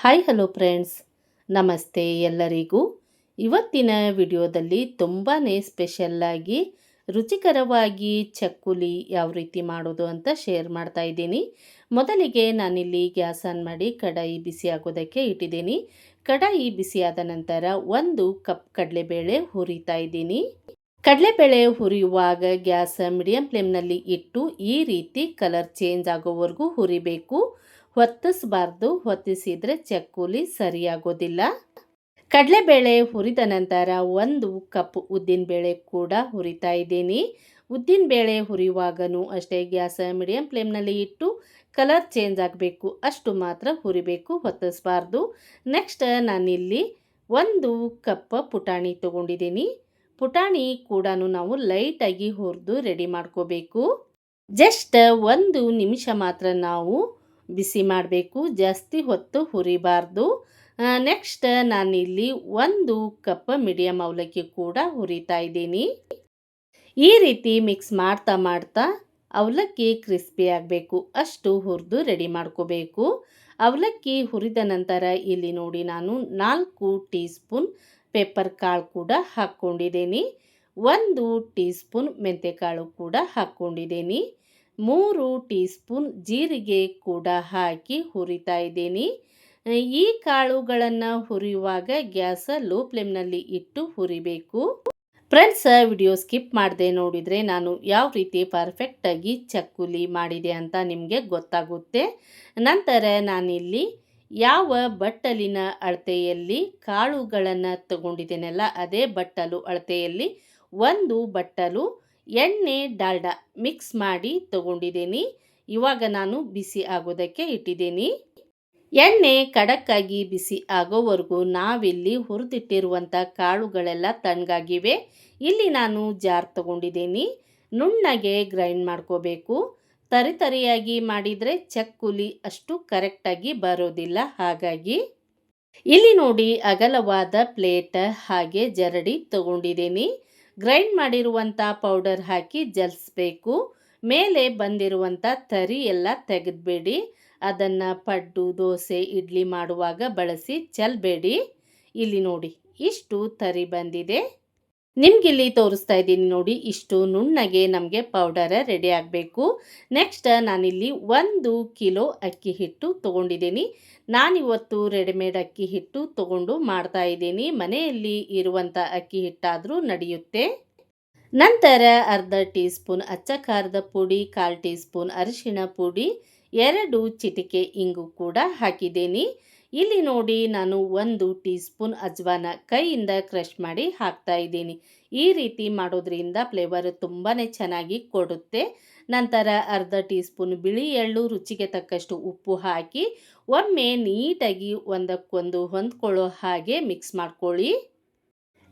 Hi, hello friends. ನಮಸ್ತೆ ಎಲ್ಲರಿಗೂ. ಇವತ್ತಿನ ವಿಡಿಯೋದಲ್ಲಿ ತುಂಬಾ ಸ್ಪೆಷಲ್ಲಾಗಿ ರುಚಿಕರವಾಗಿ ಚಕ್ಕುಲಿ ಯಾವ ರೀತಿ ಮಾಡೋದು ಅಂತ ಶೇರ್ ಮಾಡ್ತಾ ಇದ್ದೀನಿ. ಮೊದಲಿಗೆ ನಾನಿಲ್ಲಿ ಗ್ಯಾಸ್ ಆನ್ ಮಾಡಿ ಕಡಾಯಿ ಬಿಸಿ ಆಗೋದಕ್ಕೆ ಇಟ್ಟಿದ್ದೀನಿ. ಕಡಾಯಿ ಬಿಸಿಯಾದ ನಂತರ ಒಂದು ಕಪ್ ಕಡಲೆಬೇಳೆ ಹುರಿತಾ ಇದ್ದೀನಿ. ಕಡಲೆಬೇಳೆ ಹುರಿಯುವಾಗ ಗ್ಯಾಸ್ ಮೀಡಿಯಂ ಫ್ಲೇಮ್ನಲ್ಲಿ ಇಟ್ಟು ಈ ರೀತಿ ಕಲರ್ ಚೇಂಜ್ ಆಗೋವರೆಗೂ ಹುರಿಬೇಕು. ಹೊತ್ತಿಸಬಾರ್ದು, ಹೊತ್ತಿಸಿದ್ರೆ ಚಕ್ಕುಲಿ ಸರಿಯಾಗೋದಿಲ್ಲ. ಕಡಲೆಬೇಳೆ ಹುರಿದ ನಂತರ ಒಂದು ಕಪ್ ಉದ್ದಿನಬೇಳೆ ಕೂಡ ಹುರಿತಾ ಇದ್ದೀನಿ. ಉದ್ದಿನಬೇಳೆ ಹುರಿಯುವಾಗನೂ ಅಷ್ಟೇ ಗ್ಯಾಸ್ ಮೀಡಿಯಂ ಫ್ಲೇಮ್ನಲ್ಲಿ ಇಟ್ಟು ಕಲರ್ ಚೇಂಜ್ ಆಗಬೇಕು, ಅಷ್ಟು ಮಾತ್ರ ಹುರಿಬೇಕು, ಹೊತ್ತಿಸಬಾರ್ದು. ನೆಕ್ಸ್ಟ್ ನಾನಿಲ್ಲಿ ಒಂದು ಕಪ್ ಪುಟಾಣಿ ತೊಗೊಂಡಿದ್ದೀನಿ. ಪುಟಾಣಿ ಕೂಡ ನಾವು ಲೈಟಾಗಿ ಹುರಿದು ರೆಡಿ ಮಾಡ್ಕೋಬೇಕು. ಜಸ್ಟ್ ಒಂದು ನಿಮಿಷ ಮಾತ್ರ ನಾವು ಬಿಸಿ ಮಾಡಬೇಕು, ಜಾಸ್ತಿ ಹೊತ್ತು ಹುರಿಬಾರ್ದು. ನೆಕ್ಸ್ಟ್ ನಾನಿಲ್ಲಿ ಒಂದು ಕಪ್ ಮೀಡಿಯಮ್ ಅವಲಕ್ಕಿ ಕೂಡ ಹುರಿತಾ ಇದ್ದೀನಿ. ಈ ರೀತಿ ಮಿಕ್ಸ್ ಮಾಡ್ತಾ ಮಾಡ್ತಾ ಅವಲಕ್ಕಿ ಕ್ರಿಸ್ಪಿ ಆಗಬೇಕು. ಅಷ್ಟು ಹುರಿದು ರೆಡಿ ಮಾಡ್ಕೋಬೇಕು. ಅವಲಕ್ಕಿ ಹುರಿದ ನಂತರ ಇಲ್ಲಿ ನೋಡಿ ನಾನು ನಾಲ್ಕು ಟೀ ಸ್ಪೂನ್ ಪೆಪ್ಪರ್ ಕಾಳು ಕೂಡ ಹಾಕ್ಕೊಂಡಿದ್ದೀನಿ. ಒಂದು ಟೀ ಸ್ಪೂನ್ ಮೆಂತೆಕಾಳು ಕೂಡ ಹಾಕ್ಕೊಂಡಿದ್ದೀನಿ. ಮೂರು ಟೀ ಸ್ಪೂನ್ ಜೀರಿಗೆ ಕೂಡ ಹಾಕಿ ಹುರಿತಾ ಇದ್ದೀನಿ. ಈ ಕಾಳುಗಳನ್ನು ಹುರಿಯುವಾಗ ಗ್ಯಾಸ ಲೋ ಫ್ಲೇಮ್ನಲ್ಲಿ ಇಟ್ಟು ಹುರಿಬೇಕು. ಫ್ರೆಂಡ್ಸ್, ವಿಡಿಯೋ ಸ್ಕಿಪ್ ಮಾಡದೆ ನೋಡಿದರೆ ನಾನು ಯಾವ ರೀತಿ ಪರ್ಫೆಕ್ಟಾಗಿ ಚಕ್ಕುಲಿ ಮಾಡಿದೆ ಅಂತ ನಿಮಗೆ ಗೊತ್ತಾಗುತ್ತೆ. ನಂತರ ನಾನಿಲ್ಲಿ ಯಾವ ಬಟ್ಟಲಿನ ಅಳತೆಯಲ್ಲಿ ಕಾಳುಗಳನ್ನು ತಗೊಂಡಿದ್ದೇನಲ್ಲ, ಅದೇ ಬಟ್ಟಲು ಅಳತೆಯಲ್ಲಿ ಒಂದು ಬಟ್ಟಲು ಎಣ್ಣೆ ಡಾಲ್ಡಾ ಮಿಕ್ಸ್ ಮಾಡಿ ತಗೊಂಡಿದ್ದೀನಿ. ಇವಾಗ ನಾನು ಬಿಸಿ ಆಗೋದಕ್ಕೆ ಇಟ್ಟಿದ್ದೀನಿ. ಎಣ್ಣೆ ಕಡಕ್ಕಾಗಿ ಬಿಸಿ ಆಗೋವರೆಗೂ ನಾವಿಲ್ಲಿ ಹುರಿದಿಟ್ಟಿರುವಂಥ ಕಾಳುಗಳೆಲ್ಲ ತಣ್ಣಗಾಗಿವೆ. ಇಲ್ಲಿ ನಾನು ಜಾರ್ ತಗೊಂಡಿದ್ದೀನಿ. ನುಣ್ಣಗೆ ಗ್ರೈಂಡ್ ಮಾಡ್ಕೋಬೇಕು. ತರಿತರಿಯಾಗಿ ಮಾಡಿದರೆ ಚಕ್ಕುಲಿ ಅಷ್ಟು ಕರೆಕ್ಟಾಗಿ ಬರೋದಿಲ್ಲ. ಹಾಗಾಗಿ ಇಲ್ಲಿ ನೋಡಿ ಅಗಲವಾದ ಪ್ಲೇಟ್ ಹಾಗೆ ಜರಡಿ ತಗೊಂಡಿದ್ದೀನಿ. ಗ್ರೈಂಡ್ ಮಾಡಿರುವಂಥ ಪೌಡರ್ ಹಾಕಿ ಜಲ್ಸ್ಬೇಕು. ಮೇಲೆ ಬಂದಿರುವಂಥ ತರಿ ಎಲ್ಲ ತೆಗೆದ್ಬೇಡಿ. ಅದನ್ನು ಪಡ್ಡು, ದೋಸೆ, ಇಡ್ಲಿ ಮಾಡುವಾಗ ಬಳಸಿ ಚೆಲ್ಲಬೇಡಿ ಇಲ್ಲಿ ನೋಡಿ, ಇಷ್ಟು ತರಿ ಬಂದಿದೆ. ನಿಮಗಿಲ್ಲಿ ತೋರಿಸ್ತಾ ಇದ್ದೀನಿ ನೋಡಿ, ಇಷ್ಟು ನುಣ್ಣಗೆ ನಮಗೆ ಪೌಡರ ರೆಡಿ ಆಗಬೇಕು. ನೆಕ್ಸ್ಟ್ ನಾನಿಲ್ಲಿ ಒಂದು ಕಿಲೋ ಅಕ್ಕಿ ಹಿಟ್ಟು ತೊಗೊಂಡಿದ್ದೀನಿ. ನಾನಿವತ್ತು ರೆಡಿಮೇಡ್ ಅಕ್ಕಿ ಹಿಟ್ಟು ತೊಗೊಂಡು ಮಾಡ್ತಾ ಇದ್ದೀನಿ. ಮನೆಯಲ್ಲಿ ಇರುವಂಥ ಅಕ್ಕಿ ಹಿಟ್ಟಾದರೂ ನಡೆಯುತ್ತೆ. ನಂತರ ಅರ್ಧ ಟೀ ಸ್ಪೂನ್ ಅಚ್ಚ ಖಾರದ ಪುಡಿ, ಕಾಲು ಟೀ ಸ್ಪೂನ್ ಅರಿಶಿಣ ಪುಡಿ, ಎರಡು ಚಿಟಿಕೆ ಇಂಗು ಕೂಡ ಹಾಕಿದ್ದೀನಿ. ಇಲ್ಲಿ ನೋಡಿ ನಾನು ಒಂದು ಟೀ ಸ್ಪೂನ್ ಅಜ್ವಾನ ಕೈಯಿಂದ ಕ್ರಷ್ ಮಾಡಿ ಹಾಕ್ತಾ ಇದ್ದೀನಿ. ಈ ರೀತಿ ಮಾಡೋದ್ರಿಂದ ಫ್ಲೇವರ್ ತುಂಬಾ ಚೆನ್ನಾಗಿ ಕೊಡುತ್ತೆ. ನಂತರ ಅರ್ಧ ಟೀ ಸ್ಪೂನ್ ಬಿಳಿ ಎಳ್ಳು ರುಚಿಗೆ ತಕ್ಕಷ್ಟು ಉಪ್ಪು ಹಾಕಿ ಒಮ್ಮೆ ನೀಟಾಗಿ ಒಂದಕ್ಕೊಂದು ಹೊಂದ್ಕೊಳ್ಳೋ ಹಾಗೆ ಮಿಕ್ಸ್ ಮಾಡ್ಕೊಳ್ಳಿ.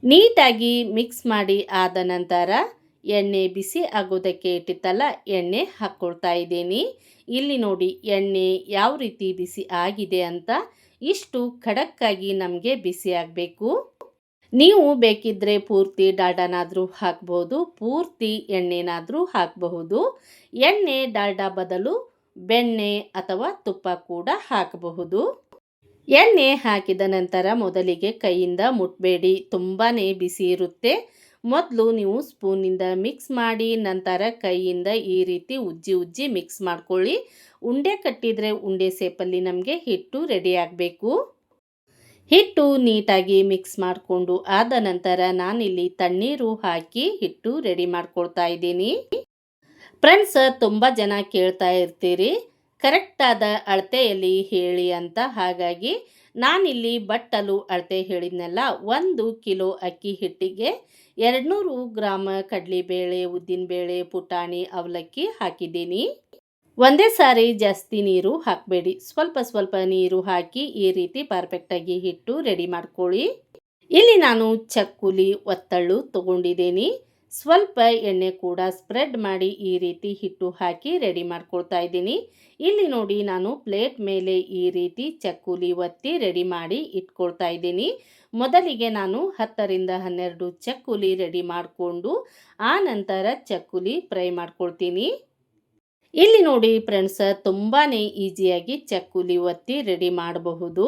ನೀಟಾಗಿ ಮಿಕ್ಸ್ ಮಾಡಿ ಆದ ನಂತರ ಎಣ್ಣೆ ಬಿಸಿ ಆಗೋದಕ್ಕೆ ಇಟ್ಟಿತ್ತಲ್ಲ, ಎಣ್ಣೆ ಹಾಕ್ಕೊಳ್ತಾ ಇದ್ದೀನಿ. ಇಲ್ಲಿ ನೋಡಿ ಎಣ್ಣೆ ಯಾವ ರೀತಿ ಬಿಸಿ ಆಗಿದೆ ಅಂತ ಇಷ್ಟು ಖಡಕ್ಕಾಗಿ ನಮಗೆ ಬಿಸಿ ಆಗಬೇಕು. ನೀವು ಬೇಕಿದ್ದರೆ ಪೂರ್ತಿ ಡಾಲ್ಡಾನಾದರೂ ಹಾಕ್ಬೋದು, ಪೂರ್ತಿ ಎಣ್ಣೆನಾದರೂ ಹಾಕಬಹುದು. ಎಣ್ಣೆ ಡಾಲ್ಡಾ ಬದಲು ಬೆಣ್ಣೆ ಅಥವಾ ತುಪ್ಪ ಕೂಡ ಹಾಕಬಹುದು. ಎಣ್ಣೆ ಹಾಕಿದ ನಂತರ ಮೊದಲಿಗೆ ಕೈಯಿಂದ ಮುಟ್ಬೇಡಿ ತುಂಬಾ ಬಿಸಿ ಇರುತ್ತೆ. ಮೊದಲು ನೀವು ಸ್ಪೂನಿಂದ ಮಿಕ್ಸ್ ಮಾಡಿ, ನಂತರ ಕೈಯಿಂದ ಈ ರೀತಿ ಉಜ್ಜಿ ಉಜ್ಜಿ ಮಿಕ್ಸ್ ಮಾಡ್ಕೊಳ್ಳಿ. ಉಂಡೆ ಕಟ್ಟಿದರೆ ಉಂಡೆ ಸೇಪಲ್ಲಿ ನಮಗೆ ಹಿಟ್ಟು ರೆಡಿ ಆಗಬೇಕು. ಹಿಟ್ಟು ನೀಟಾಗಿ ಮಿಕ್ಸ್ ಮಾಡಿಕೊಂಡು ಆದ ನಂತರ ನಾನಿಲ್ಲಿ ತಣ್ಣೀರು ಹಾಕಿ ಹಿಟ್ಟು ರೆಡಿ ಮಾಡ್ಕೊಳ್ತಾ ಇದ್ದೀನಿ. ಫ್ರೆಂಡ್ಸ್ ತುಂಬ ಜನ ಕೇಳ್ತಾ ಇರ್ತೀರಿ. ಕರೆಕ್ಟಾದ ಅಳತೆಯಲ್ಲಿ ಹೇಳಿ ಅಂತ ಹಾಗಾಗಿ ನಾನಿಲ್ಲಿ ಬಟ್ಟಲು ಅಳತೆ ಹೇಳಿದ್ನಲ್ಲ, ಒಂದು ಕಿಲೋ ಅಕ್ಕಿ ಹಿಟ್ಟಿಗೆ ಎರಡುನೂರು ಗ್ರಾಮ ಕಡಲೆಬೇಳೆ, ಉದ್ದಿನಬೇಳೆ, ಪುಟಾಣಿ, ಅವಲಕ್ಕಿ ಹಾಕಿದ್ದೀನಿ. ಒಂದೇ ಸಾರಿ ಜಾಸ್ತಿ ನೀರು ಹಾಕಬೇಡಿ. ಸ್ವಲ್ಪ ಸ್ವಲ್ಪ ನೀರು ಹಾಕಿ ಈ ರೀತಿ ಪರ್ಫೆಕ್ಟಾಗಿ ಹಿಟ್ಟು ರೆಡಿ ಮಾಡ್ಕೊಳ್ಳಿ. ಇಲ್ಲಿ ನಾನು ಚಕ್ಕುಲಿ, ಒತ್ತಳ್ಳು ತಗೊಂಡಿದ್ದೀನಿ. ಸ್ವಲ್ಪ ಎಣ್ಣೆ ಕೂಡ ಸ್ಪ್ರೆಡ್ ಮಾಡಿ ಈ ರೀತಿ ಹಿಟ್ಟು ಹಾಕಿ ರೆಡಿ ಮಾಡ್ಕೊಳ್ತಾ ಇದ್ದೀನಿ. ಇಲ್ಲಿ ನೋಡಿ ನಾನು ಪ್ಲೇಟ್ ಮೇಲೆ ಈ ರೀತಿ ಚಕ್ಕುಲಿ ಒತ್ತಿ ರೆಡಿ ಮಾಡಿ ಇಟ್ಕೊಳ್ತಾ ಇದ್ದೀನಿ. ಮೊದಲಿಗೆ ನಾನು ಹತ್ತರಿಂದ ಹನ್ನೆರಡು ಚಕ್ಕುಲಿ ರೆಡಿ ಮಾಡಿಕೊಂಡು ಆ ನಂತರ ಚಕ್ಕುಲಿ ಫ್ರೈ ಮಾಡ್ಕೊಳ್ತೀನಿ. ಇಲ್ಲಿ ನೋಡಿ ಫ್ರೆಂಡ್ಸ್ ತುಂಬಾ ಈಸಿಯಾಗಿ ಚಕ್ಕುಲಿ ಒತ್ತಿ ರೆಡಿ ಮಾಡಬಹುದು.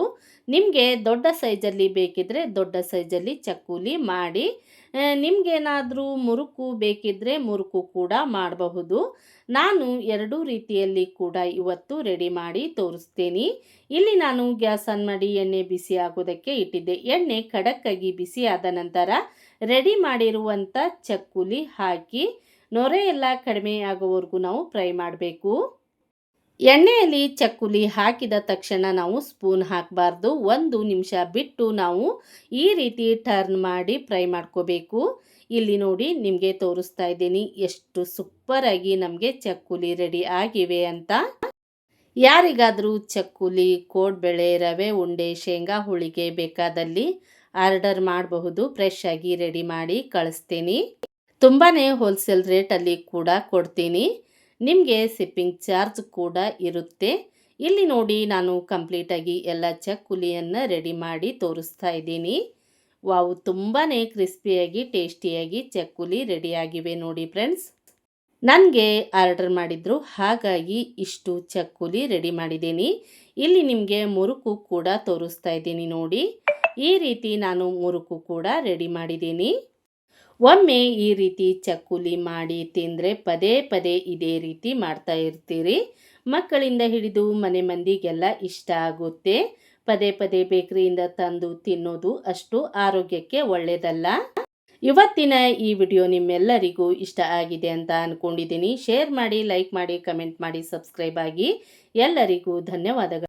ನಿಮಗೆ ದೊಡ್ಡ ಸೈಜಲ್ಲಿ ಬೇಕಿದ್ರೆ ದೊಡ್ಡ ಸೈಜಲ್ಲಿ ಚಕ್ಕುಲಿ ಮಾಡಿ ನಿಮಗೇನಾದರೂ ಮುರುಕು ಬೇಕಿದ್ರೆ ಮುರುಕು ಕೂಡ ಮಾಡಬಹುದು. ನಾನು ಎರಡೂ ರೀತಿಯಲ್ಲಿ ಕೂಡ ಇವತ್ತು ರೆಡಿ ಮಾಡಿ ತೋರಿಸ್ತೀನಿ. ಇಲ್ಲಿ ನಾನು ಗ್ಯಾಸ್ ಆನ್ ಮಾಡಿ ಎಣ್ಣೆ ಬಿಸಿ ಆಗೋದಕ್ಕೆ ಇಟ್ಟಿದ್ದೆ. ಎಣ್ಣೆ ಖಡಕ್ಕಾಗಿ ಬಿಸಿ ಆದ ನಂತರ ರೆಡಿ ಮಾಡಿರುವಂಥ ಚಕ್ಕುಲಿ ಹಾಕಿ ನೊರೆ ಎಲ್ಲ ಕಡಿಮೆ ಆಗೋವರೆಗೂ ನಾವು ಫ್ರೈ ಮಾಡಬೇಕು. ಎಣ್ಣೆಯಲ್ಲಿ ಚಕ್ಕುಲಿ ಹಾಕಿದ ತಕ್ಷಣ ನಾವು ಸ್ಪೂನ್ ಹಾಕಬಾರ್ದು. ಒಂದು ನಿಮಿಷ ಬಿಟ್ಟು ನಾವು ಈ ರೀತಿ ಟರ್ನ್ ಮಾಡಿ ಫ್ರೈ ಮಾಡ್ಕೋಬೇಕು. ಇಲ್ಲಿ ನೋಡಿ ನಿಮಗೆ ತೋರಿಸ್ತಾ ಇದ್ದೀನಿ ಎಷ್ಟು ಸೂಪರಾಗಿ ನಮಗೆ ಚಕ್ಕುಲಿ ರೆಡಿ ಆಗಿವೆ ಅಂತ. ಯಾರಿಗಾದರೂ ಚಕ್ಕುಲಿ, ಕೋಡ್ಬೆಳೆ, ರವೆ, ಉಂಡೆ, ಶೇಂಗಾ, ಹೋಳಿಗೆ ಬೇಕಾದಲ್ಲಿ ಆರ್ಡರ್ ಮಾಡಬಹುದು. ಫ್ರೆಶ್ ಆಗಿ ರೆಡಿ ಮಾಡಿ ಕಳಿಸ್ತೀನಿ. ತುಂಬಾ ಹೋಲ್ಸೇಲ್ ರೇಟಲ್ಲಿ ಕೂಡ ಕೊಡ್ತೀನಿ. ನಿಮಗೆ ಸಿಪ್ಪಿಂಗ್ ಚಾರ್ಜ್ ಕೂಡ ಇರುತ್ತೆ. ಇಲ್ಲಿ ನೋಡಿ ನಾನು ಕಂಪ್ಲೀಟಾಗಿ ಎಲ್ಲ ಚಕ್ಕುಲಿಯನ್ನು ರೆಡಿ ಮಾಡಿ ತೋರಿಸ್ತಾ ಇದ್ದೀನಿ. ವಾವು ತುಂಬಾ ಕ್ರಿಸ್ಪಿಯಾಗಿ ಟೇಸ್ಟಿಯಾಗಿ ಚಕ್ಕುಲಿ ರೆಡಿಯಾಗಿವೆ ನೋಡಿ ಫ್ರೆಂಡ್ಸ್ ನನಗೆ ಆರ್ಡರ್ ಮಾಡಿದ್ರು, ಹಾಗಾಗಿ ಇಷ್ಟು ಚಕ್ಕುಲಿ ರೆಡಿ ಮಾಡಿದ್ದೀನಿ. ಇಲ್ಲಿ ನಿಮಗೆ ಮುರುಕು ಕೂಡ ತೋರಿಸ್ತಾ ಇದ್ದೀನಿ ನೋಡಿ. ಈ ರೀತಿ ನಾನು ಮುರುಕು ಕೂಡ ರೆಡಿ ಮಾಡಿದ್ದೀನಿ. ಒಮ್ಮೆ ಈ ರೀತಿ ಚಕ್ಕುಲಿ ಮಾಡಿ ತಿಂದರೆ ಪದೇ ಪದೇ ಇದೇ ರೀತಿ ಮಾಡ್ತಾ ಇರ್ತೀರಿ. ಮಕ್ಕಳಿಂದ ಹಿಡಿದು ಮನೆ ಮಂದಿಗೆಲ್ಲ ಇಷ್ಟ ಆಗುತ್ತೆ. ಪದೇ ಪದೇ ಬೇಕರಿಯಿಂದ ತಂದು ತಿನ್ನೋದು ಅಷ್ಟು ಆರೋಗ್ಯಕ್ಕೆ ಒಳ್ಳೆಯದಲ್ಲ ಇವತ್ತಿನ ಈ ವಿಡಿಯೋ ನಿಮ್ಮೆಲ್ಲರಿಗೂ ಇಷ್ಟ ಆಗಿದೆ ಅಂತ ಅಂದ್ಕೊಂಡಿದ್ದೀನಿ ಶೇರ್ ಮಾಡಿ, ಲೈಕ್ ಮಾಡಿ, ಕಮೆಂಟ್ ಮಾಡಿ, ಸಬ್ಸ್ಕ್ರೈಬ್ ಆಗಿ. ಎಲ್ಲರಿಗೂ ಧನ್ಯವಾದಗಳು.